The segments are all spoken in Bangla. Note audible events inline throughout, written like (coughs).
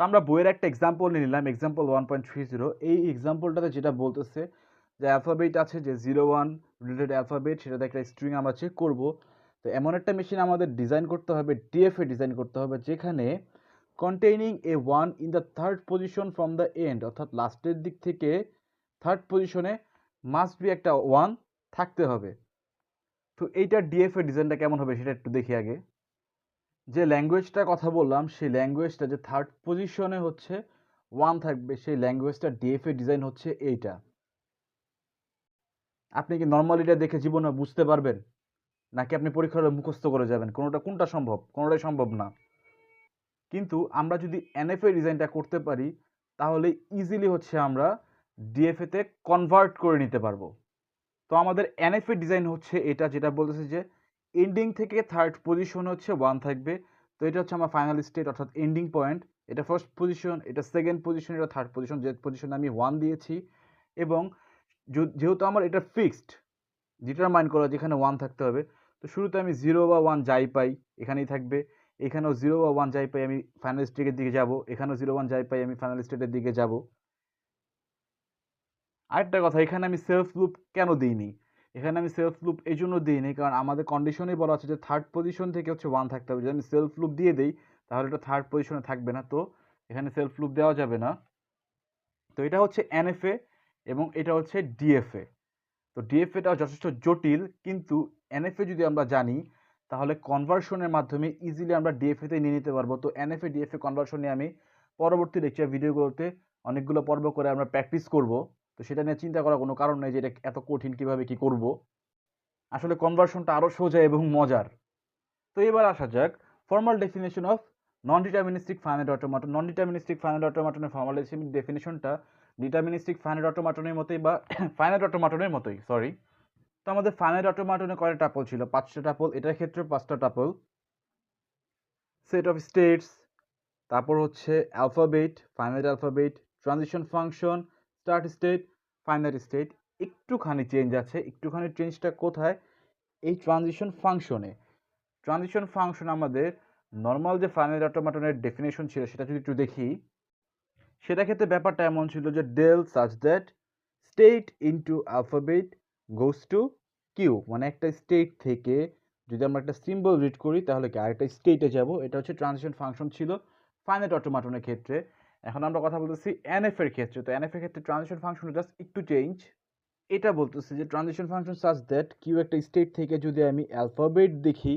তো আমরা বইয়ের একটা এক্সাম্পল নিয়ে নিলাম example one point three zero এই এক্সাম্পলটাতে যেটা বলতেছে যে অ্যালফাবেট আছে যে জিরো ওয়ান রিলেটেড অ্যালফাবেট সেটাতে একটা স্ট্রিং আমরা চেক করব। তো এমন একটা মেশিন আমাদের ডিজাইন করতে হবে ডিএফএ ডিজাইন করতে হবে, যেখানে containing a one in the third position from the end অর্থাৎ লাস্টের দিক থেকে থার্ড পজিশনে মাস্ট বি একটা ওয়ান থাকতে হবে। তো এইটার ডিএফএ ডিজাইনটা কেমন হবে সেটা একটু দেখি আগে। যে ল্যাঙ্গুয়েজটার কথা বললাম, সেই ল্যাঙ্গুয়েজটা যে থার্ড পজিশনে হচ্ছে ওয়ান থাকবে, সেই ল্যাঙ্গুয়েজটার ডিএফএ ডিজাইন হচ্ছে এইটা। আপনি কি নর্মাল এটা দেখে জীবনে বুঝতে পারবেন? নাকি আপনি পরীক্ষার হলে মুখস্থ করে যাবেন? কোনোটা, কোনটা সম্ভব? কোনোটাই সম্ভব না। কিন্তু আমরা যদি এনএফএ ডিজাইনটা করতে পারি, তাহলে ইজিলি হচ্ছে আমরা ডিএফএতে কনভার্ট করে নিতে পারব। তো আমাদের এনএফএ ডিজাইন হচ্ছে এটা, যেটা বলতেছে যে এন্ডিং থেকে থার্ড পজিশন হচ্ছে ওয়ান থাকবে। তো এটা হচ্ছে আমার ফাইনাল স্টেট অর্থাৎ এন্ডিং পয়েন্ট এটা ফার্স্ট পজিশন এটা সেকেন্ড পজিশন এটা থার্ড পজিশন যে পজিশনে আমি ওয়ান দিয়েছি এবং যেহেতু আমার এটা ফিক্সড ডিটারমাইন করা যেখানে ওয়ান থাকতে হবে। তো শুরুতে আমি জিরো বা ওয়ান যাই পাই, এখানেই থাকবে। এখানেও জিরো বা ওয়ান যাই পাই, আমি ফাইনাল স্টেটের দিকে যাব। এখানেও জিরো ওয়ান যাই পাই, আমি ফাইনাল স্টেটের দিকে যাব। আরেকটা কথা, এখানে আমি সেলফ লুপ কেন দিইনি? এখানে আমি সেলফ লুপ এই জন্য দিইনি, কারণ আমাদের কন্ডিশনেই বলা আছে যে থার্ড পজিশন থেকে হচ্ছে ওয়ান থাকতে হবে। যদি আমি সেলফ লুপ দিয়ে দিই, তাহলে এটা থার্ড পজিশনে থাকবে না। তো এখানে সেলফ লুপ দেওয়া যাবে না। তো এটা হচ্ছে এনএফএ এবং এটা হচ্ছে ডিএফএ তো ডিএফএটাও যথেষ্ট জটিল, কিন্তু এনএফএ যদি আমরা জানি, তাহলে কনভার্সনের মাধ্যমে ইজিলি আমরা ডিএফএতে নিয়ে নিতে পারব। তো এনএফএ ডিএফএ কনভার্সন নিয়ে আমি পরবর্তী লেকচার ভিডিওগুলোতে অনেকগুলো পর্ব করে আমরা প্র্যাকটিস করব। তো সেটা নিয়ে চিন্তা করার কোনো কারণ নেই যে এটা এত কঠিন কীভাবে কি করব। আসলে কনভার্সনটা আরও সোজা এবং মজার। তো এবার আসা যাক formal definition of non deterministic finite automaton non deterministic finite অটোমাটনের formal ডেফিনেশনটা ডিটারমিনিস্টিক ফাইনাইট অটোমাটনের মতোই বা (coughs) ফাইনাইট অটোমাটনের মতোই সরি তো আমাদের ফাইনাইট অটোমাটনে কয়টা টাপল ছিল? পাঁচটা টাপল এটার ক্ষেত্রে পাঁচটা টাপল সেট অফ স্টেটস তারপর হচ্ছে alphabet finite alphabet transition function start state final state একটুখানি চেঞ্জ আছে, একটুখানি চেঞ্জটা কোথায়? এই ট্রানজিশন ফাংশনে ট্রানজিশন ফাংশন আমাদের নর্মাল যে ফাইনাল অটোমাটনের ডেফিনেশন ছিল, সেটা যদি একটু দেখি, সেটা ক্ষেত্রে ব্যাপারটা এমন ছিল যে delta such that state into alphabet goes to Q মানে একটা স্টেট থেকে যদি আমরা একটা সিম্বল রিড করি, তাহলে কি আরেকটা স্টেটে যাব? এটা হচ্ছে ট্রানজিশন ফাংশন ছিল ফাইনাল অটোমাটনের ক্ষেত্রে। এখন আমরা কথা বলতেছি এনএফ এর ক্ষেত্রে। তো এনএফ এর ক্ষেত্রে ট্রানজিশন ফাংশন জাস্ট একটু চেঞ্জ এটা বলতেছি যে transition function such that Q একটা স্টেট থেকে যদি আমি অ্যালফাবেট দেখি,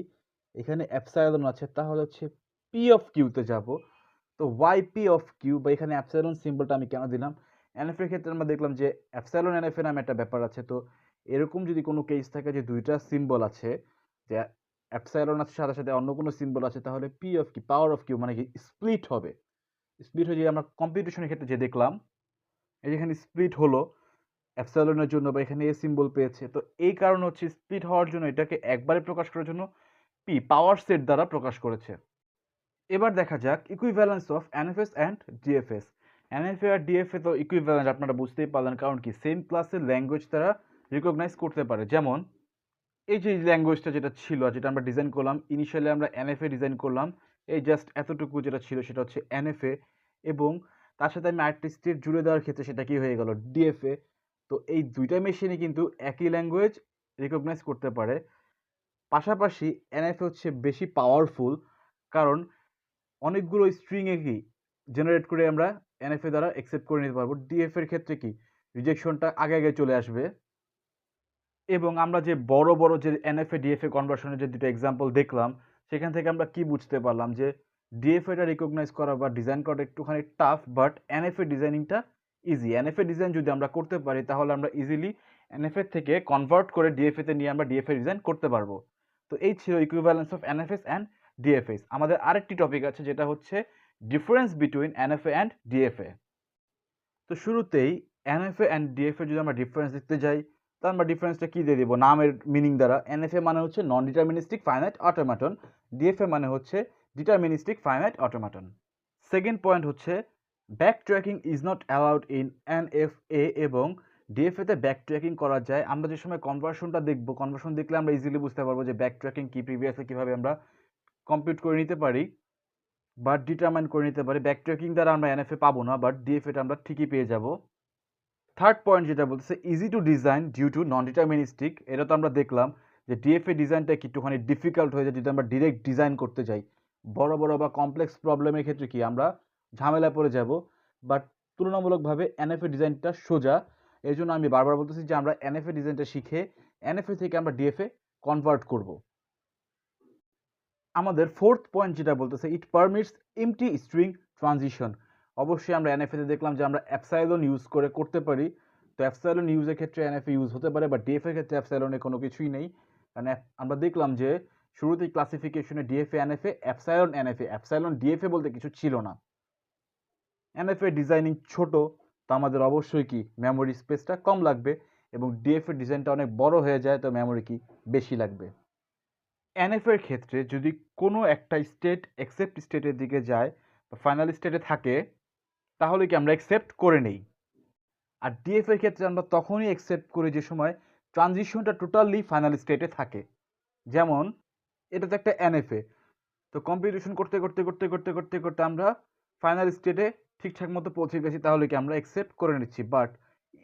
এখানে অ্যাপসাইলন আছে, তাহলে হচ্ছে পি অফ কিউতে যাব। তো ওয়াই পি অফ কিউ বা এখানে অ্যাপসাইলন সিম্বলটা আমি কেন দিলাম? এনএফ এর ক্ষেত্রে আমরা দেখলাম যে অ্যাপসাইলন এনএফ এর নামে একটা ব্যাপার আছে। তো এরকম যদি কোনো কেস থাকে যে দুইটা সিম্বল আছে, যে অ্যাপসাইলন আছে, সাথে সাথে অন্য কোনো সিম্বল আছে, তাহলে P of Q power of Q মানে কি? স্প্লিট হবে। স্প্লিট হয়ে যে আমরা কম্পিটিশনের ক্ষেত্রে যে দেখলাম, এই যেখানে স্প্লিট হলো অ্যাপসাইলনের জন্য বা এখানে এ সিম্বল পেয়েছে, তো এই কারণ হচ্ছে স্প্লিট হওয়ার জন্য এটাকে একবারে প্রকাশ করার জন্য পি পাওয়ার সেট দ্বারা প্রকাশ করেছে। এবার দেখা যাক equivalence of NFAs and DFAs NFA R DFA তো ইকুইভ্যালেন্স আপনারা বুঝতেই পারলেন, কারণ কি? সেম ক্লাসের ল্যাঙ্গুয়েজ তারা রিকগনাইজ করতে পারে। যেমন, এই যে ল্যাঙ্গুয়েজটা যেটা ছিল যেটা আমরা ডিজাইন করলাম ইনিশিয়ালি আমরা এনএফএ ডিজাইন করলাম এই জাস্ট এতটুকু যেটা ছিল সেটা হচ্ছে এনএফএ এবং তার সাথে আমি আরেকটি স্টেট জুড়ে দেওয়ার ক্ষেত্রে সেটা কি হয়ে গেল? ডিএফএ তো এই দুইটা মেশিনে কিন্তু একই ল্যাঙ্গুয়েজ রিকগনাইজ করতে পারে। পাশাপাশি এনএফএ হচ্ছে বেশি পাওয়ারফুল কারণ অনেকগুলো স্ট্রিংয়ে কি জেনারেট করে আমরা এনএফএ দ্বারা অ্যাকসেপ্ট করে নিতে পারব। ডিএফ এর ক্ষেত্রে কি রিজেকশনটা আগে আগে চলে আসবে এবং আমরা যে বড় বড় যে এনএফএ ডিএফএ কনভার্সনের যে দুটো এক্সাম্পল দেখলাম সেখান থেকে আমরা কি বুঝতে পারলাম যে ডিএফএটা রিকগনাইজ করা বা ডিজাইন করা একটুখানি টাফ বাট এনএফএ ডিজাইনিংটা ইজি এনএফএ ডিজাইন যদি আমরা করতে পারি, তাহলে আমরা ইজিলি এনএফএ থেকে কনভার্ট করে ডিএফএতে নিয়ে আমরা ডিএফএ ডিজাইন করতে পারব। তো এই ছিল equivalence of NFAs and DFAs আমাদের আরেকটি টপিক আছে, যেটা হচ্ছে difference between NFA and DFA তো শুরুতেই এনএফএ অ্যান্ড ডিএফএ যদি আমরা ডিফারেন্স দেখতে যাই তো আমরা ডিফারেন্সটা কী দিয়ে দেবো? নামের মিনিং দ্বারা। এনএফএ মানে হচ্ছে non deterministic finite automaton DFA মানে হচ্ছে deterministic finite automaton second point হচ্ছে back tracking is not allowed in NFA এবং ডিএফএতে ব্যাক ট্র্যাকিং করা যায়। আমরা যে সময় কনভার্সনটা দেখব কনভার্সন দেখলে আমরা ইজিলি বুঝতে পারব যে ব্যাক ট্র্যাকিং কী প্রিভিয়াসে কীভাবে আমরা কম্পিউট করে নিতে পারি বা ডিটারমাইন করে নিতে পারি। ব্যাক ট্র্যাকিং দ্বারা আমরা এনএফএ পাবো না বাট ডিএফএটা আমরা ঠিকই পেয়ে যাব। থার্ড পয়েন্ট যেটা বলতেছে easy to design due to non deterministic এটা তো আমরা দেখলাম যে ডিএফএ ডিজাইনটা একটুখানি ডিফিকাল্ট হয়ে যায় যদি আমরা ডিরেক্ট ডিজাইন করতে যাই। বড় বড় বা কমপ্লেক্স প্রবলেমের ক্ষেত্রে কি আমরা ঝামেলায় পড়ে যাব। বাট তুলনামূলকভাবে এনএফএ ডিজাইনটা সোজা। এই জন্য আমি বারবার বলতেছি যে আমরা এনএফএ ডিজাইনটা শিখে এনএফএ থেকে আমরা ডিএফএ কনভার্ট করব। আমাদের ফোর্থ পয়েন্ট যেটা বলতেছে it permits empty string transition অবশ্যই আমরা এনএফএতে দেখলাম যে আমরা অ্যাপসাইলন ইউজ করে করতে পারি। তো অ্যাপসাইলন ইউজের ক্ষেত্রে এনএফএ ইউজ হতে পারে বা ডিএফএর ক্ষেত্রে অ্যাপসাইলনে কোনো কিছুই নেই। কারণ আমরা দেখলাম যে শুরুতেই ক্লাসিফিকেশনে DFA NFA epsilon NFA epsilon DFA বলতে কিছু ছিল না। এনএফএ ডিজাইনিং ছোট, তো আমাদের অবশ্যই কি মেমোরি স্পেসটা কম লাগবে এবং ডিএফএ ডিজাইনটা অনেক বড় হয়ে যায়, তো মেমোরি কি বেশি লাগবে। এনএফের ক্ষেত্রে যদি কোনো একটা স্টেট অ্যাকসেপ্ট স্টেটের দিকে যায় বা ফাইনাল স্টেটে থাকে তাহলে কি আমরা অ্যাকসেপ্ট করে নেই? আর ডিএফের ক্ষেত্রে আমরা তখনই অ্যাকসেপ্ট করি যে সময় ট্রানজিশনটা টোটালি ফাইনাল স্টেটে থাকে। যেমন, এটা তো একটা এনএফএ তো কম্পিটিশন করতে করতে করতে করতে করতে করতে আমরা ফাইনাল স্টেটে ঠিকঠাক মতো পৌঁছে গেছি, তাহলে কি আমরা অ্যাকসেপ্ট করে নিচ্ছি। বাট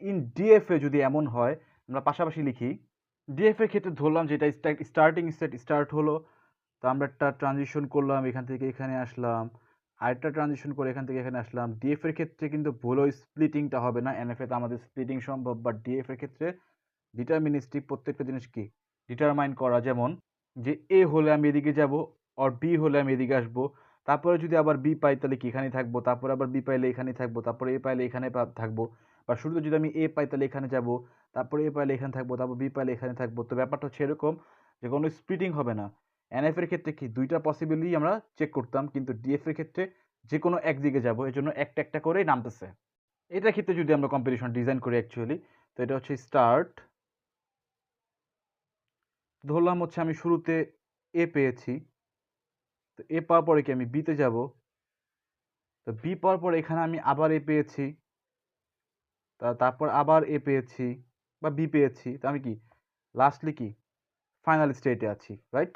ইন ডিএফএ যদি এমন হয়, আমরা পাশাপাশি লিখি ডিএফ এর ক্ষেত্রে ধরলাম যেটা স্টার্টিং স্টেট স্টার্ট হলো, তো আমরা একটা ট্রানজিশন করলাম, এখান থেকে এখানে আসলাম আরেকটা ট্রানজিশন করে এখান থেকে এখানে আসলাম। ডিএফ এর ক্ষেত্রে কিন্তু ভুলো স্প্লিটিংটা হবে না। এনএফ এতে আমাদের স্প্লিটিং সম্ভব। বাট ডিএফ এর ক্ষেত্রে ডিটারমিনিস্টিক প্রত্যেকটা জিনিস কি? ডিটারমাইন করা। যেমন যে এ হলে আমি এদিকে যাব আর বি হলে আমি এদিকে আসব। তারপরে যদি আবার বি পাই তাহলে এখানেই থাকব? তারপরে আবার বি পাইলে এখানেই থাকব? তারপরে এ পাইলে এখানে থাকব? বা শুরুতে যদি আমি এ পাই তাহলে এখানে যাব। তারপরে এ পাইলে এখানে থাকব? তারপর বি পাইলে এখানে থাকব? তো ব্যাপারটা হচ্ছে এরকম যে কোনো স্প্লিটিং হবে না। এনএফ এর ক্ষেত্রে কি দুইটা পসিবিলি আমরা চেক করতাম, কিন্তু ডিএফ এর ক্ষেত্রে যে কোনো একদিকে যাব, এর জন্য একটা একটা করেই নামতেছে। এটার ক্ষেত্রে যদি আমরা কম্পিটিশন ডিজাইন করি অ্যাকচুয়ালি তো এটা হচ্ছে স্টার্ট ধরলাম হচ্ছে আমি শুরুতে এ পেয়েছি, তো এ পাওয়ার পরে কি আমি বিতে যাব? তো বি পাওয়ার পরে এখানে আমি আবার এ পেয়েছি, তা তারপর আবার এ পেয়েছি, বা বি পেয়েছি, তো আমি কি লাস্টলি কি ফাইনাল স্টেটে আছি রাইট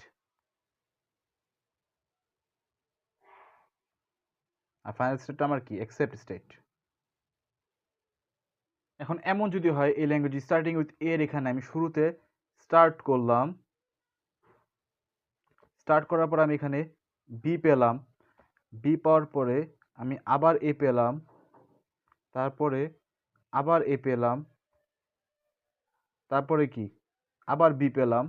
আর ফাইনাল স্টেটটা আমার কি? অ্যাকসেপ্ট স্টেট এখন এমন যদি হয়, এই ল্যাঙ্গুয়েজ স্টার্টিং উইথ এর এখানে আমি শুরুতে স্টার্ট করলাম। স্টার্ট করার পর আমি এখানে বি পেলাম। বি পাওয়ার পরে আমি আবার এ পেলাম। তারপরে আবার এ পেলাম। তারপরে কি? আবার বি পেলাম।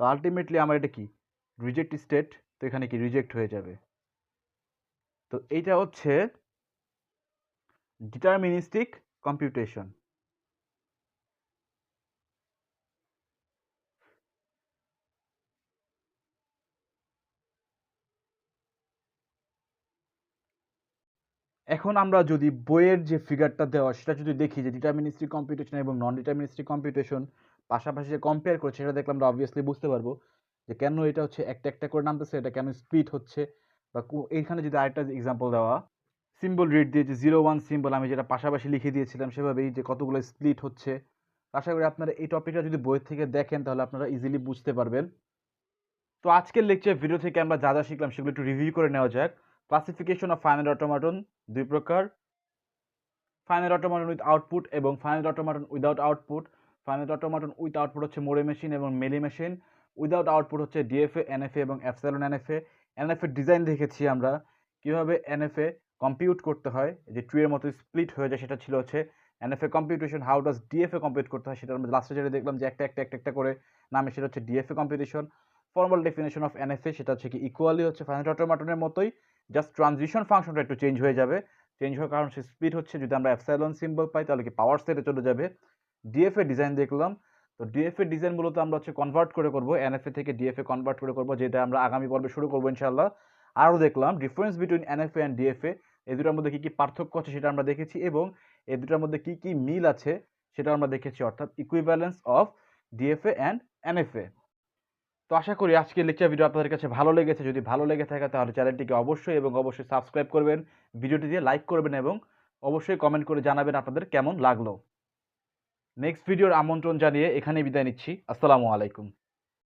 তো আলটিমেটলি আমার এটা কি? রিজেক্ট স্টেট তো এখানে কি? রিজেক্ট হয়ে যাবে। তো এইটা হচ্ছে ডিটারমিনিস্টিক কম্পিউটেশন এখন আমরা যদি বইয়ের যে ফিগারটা দেওয়া, সেটা যদি দেখি যে ডিটারমিনিস্টিক কম্পিউটেশন এবং নন ডিটারমিনিস্টিক কম্পিউটেশন পাশাপাশি যে কম্পেয়ার করছে, সেটা দেখলে আমরা অবভিয়াসলি বুঝতে পারব যে কেন এটা হচ্ছে একটা একটা করে নামতেছে, এটা কেন স্প্লিট হচ্ছে বা এইখানে যদি আরেকটা এক্সাম্পল দেওয়া সিম্বল রিড দিয়ে যে জিরো ওয়ান সিম্বল আমি যেটা পাশাপাশি লিখে দিয়েছিলাম সেভাবেই যে কতগুলো স্প্লিট হচ্ছে, আশা করি আপনারা এই টপিকটা যদি বই থেকে দেখেন তাহলে আপনারা ইজিলি বুঝতে পারবেন। তো আজকের লেকচার ভিডিও থেকে আমরা যা যা শিখলাম সেগুলো একটু রিভিউ করে নেওয়া যাক। ক্লাসিফিকেশন অফ ফাইনাল অটোমাটন দুই প্রকার। ফাইনাল অটোমাটন উইথ আউটপুট এবং final automaton without output final automaton with output হচ্ছে মোরে মেশিন এবং মেলি মেশিন উইদাউট আউটপুট হচ্ছে ডিএফএ এনএফএ এবং এফসেলন এনএফএ এনএফএ ডিজাইন দেখেছি আমরা। কীভাবে এনএফএ কম্পিউট করতে হয় যে ট্রিয়ের মতো স্প্লিট হয়ে যায়, সেটা ছিল হচ্ছে NFA computation how does DFA compute করতে হয় সেটা আমরা লাস্টে যেটা দেখলাম যে একটা একটা একটা একটা করে নামে, সেটা হচ্ছে DFA competition formal definition of NFA সেটা হচ্ছে কি ইকুয়ালি হচ্ছে ফাইনাল অটোমাটনের মতোই জাস্ট ট্রানজিশন ফাংশনটা একটু চেঞ্জ হয়ে যাবে। চেঞ্জ হওয়ার কারণ সে স্পিড হচ্ছে, যদি আমরা অ্যাপসাইলন সিম্বল পাই, তাহলে কি পাওয়ার সেটে চলে যাবে। ডিএফএ ডিজাইন দেখলাম তো ডিএফএ ডিজাইন আমরা হচ্ছে কনভার্ট করে করব এনএফএ থেকে ডিএফএ কনভার্ট করে করব, যেটা আমরা আগামী পর্বে শুরু করব ইনশাল্লাহ আরও দেখলাম difference between NFA and DFA এই দুটার মধ্যে কী কী পার্থক্য আছে সেটা আমরা দেখেছি এবং এই দুটার মধ্যে কী কী মিল আছে সেটা আমরা দেখেছি, অর্থাৎ equivalence of DFA and NFA তো আশা করি আজকের লেকচার ভিডিও আপনাদের কাছে ভালো লেগেছে, যদি ভালো লেগে থাকে তাহলে চ্যানেলটিকে অবশ্যই এবং অবশ্যই সাবস্ক্রাইব করবেন, ভিডিওটি দিয়ে লাইক করবেন এবং অবশ্যই কমেন্ট করে জানাবেন আপনাদের কেমন লাগল। নেক্সট ভিডিওর আমন্ত্রণ জানিয়ে এখানে বিদায় নিচ্ছি। আসসালামু আলাইকুম।